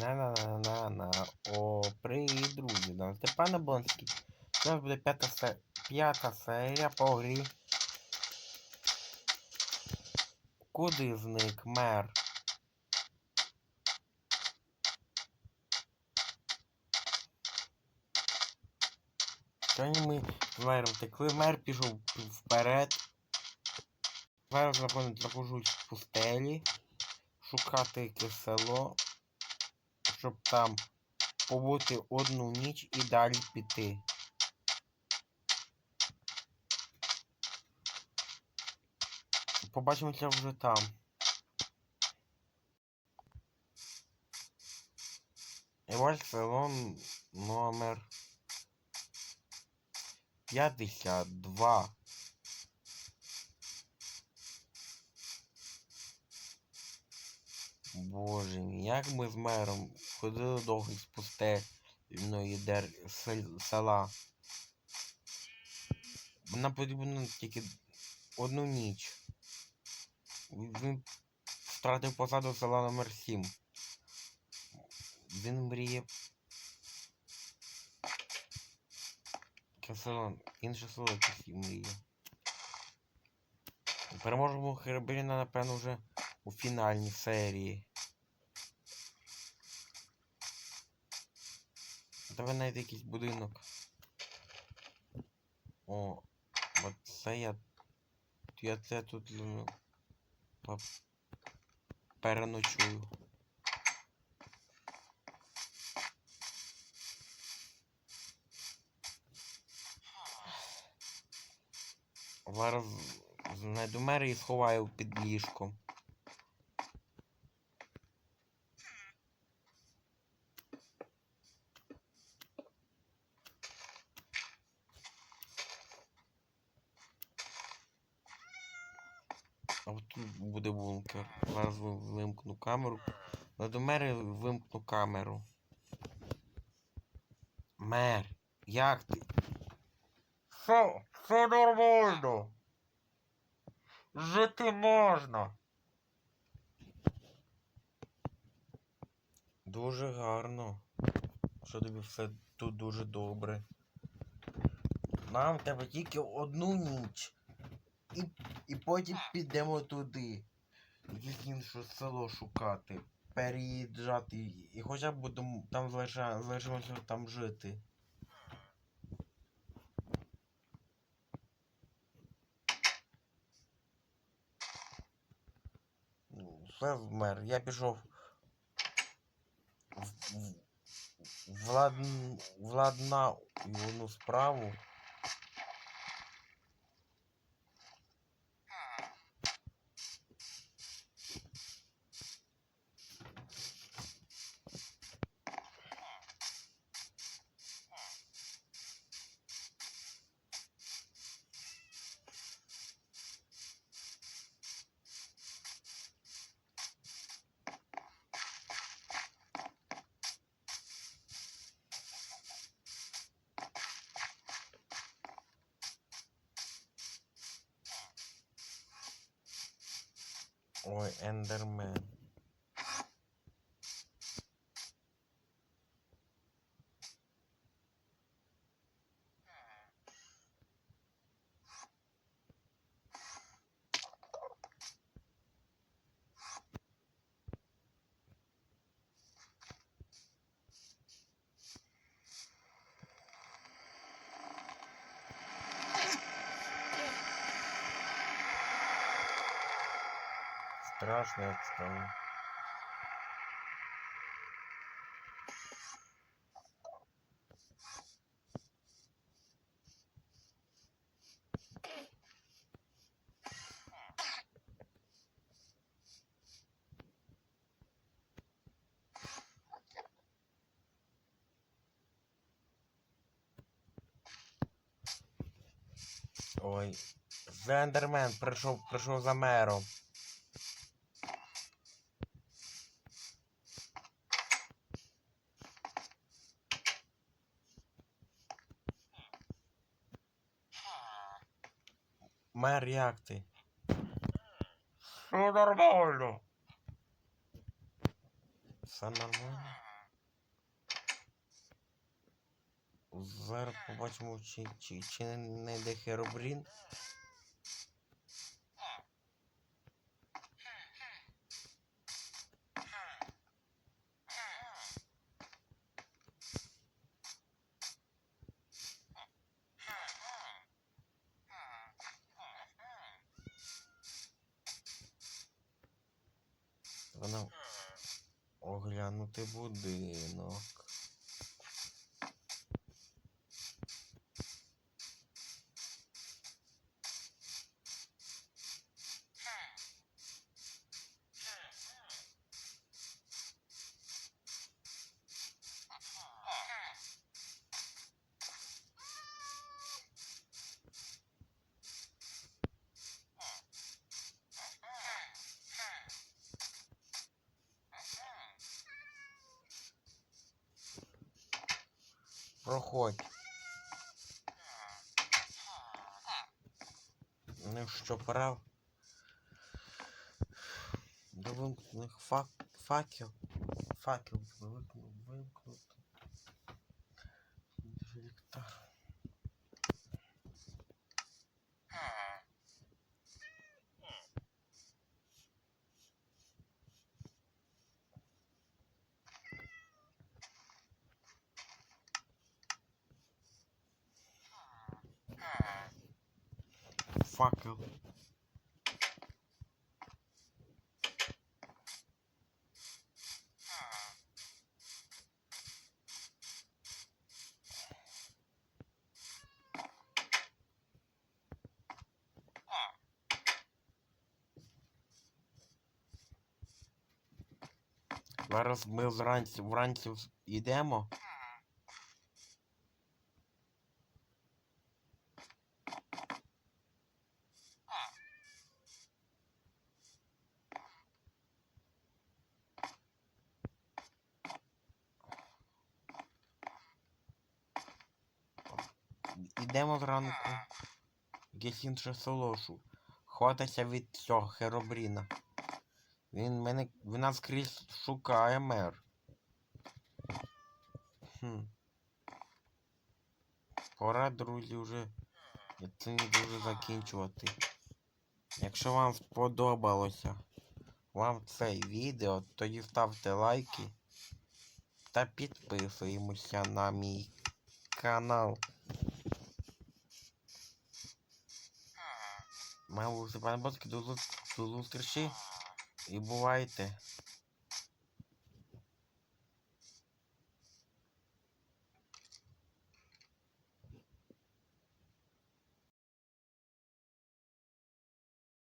На-на-на-на-на. О, привіт, друзі. Да, Степан Облонський. Зараз буде п'ята, се... п'ята серія по грі. Куди зник мер? Сьогодні ми з мером втекли, мер пішов вперед. Зараз знаходить захожуть в пустелі. Шукати якесь село, щоб там побути одну ніч і далі піти. Побачимося вже там. І ось село н- номер 52. Боже мій, як ми з мером ходили довго з пустельної дер... сел- села. Нам потрібно тільки одну ніч. Він втратив посаду села номер 7. Він мріє. Село, інше село якесь мріє. Переможемо Херберіна, напевно, вже у фінальній серії. Давай знайти якийсь будинок. О, от це я. Я це тут ну, переночую. Зараз знайду мери і сховаю під ліжком. А от тут буде бункер. Зараз вимкну камеру. До мери вимкну камеру. Мер, як ти? Що? Все нормально. Жити можна. Дуже гарно. Що тобі все тут дуже добре. Нам треба тільки одну ніч. І, і потім підемо туди. Якесь інше село шукати. Переїжджати. І- хоча б будемо там залишимося там жити. Ну, Все вмер. Я пішов в, в, владна одну справу. Ой, Ендермен. Страшно стало. Ой, Вендермен прийшов, прийшов за мером. Мер, як ти? Все нормально. Все нормально. Зараз побачимо, чи чи, чи не де херобрін. Вона оглянути будинок. Проходь. Ну що, прав. до вимкнених фак... факел. Факел Факел. Зараз ми вранці, вранці вс- йдемо. Зранку. Якесь село. Хватайся від цього Херобріна. Він мене. Він нас скрізь шукає мер. Хм. Пора, друзі, вже це не дуже закінчувати. Якщо вам сподобалося вам це відео, тоді ставте лайки та підписуємося на мій канал. Мене був Степан Боцький, до зустрічі і бувайте.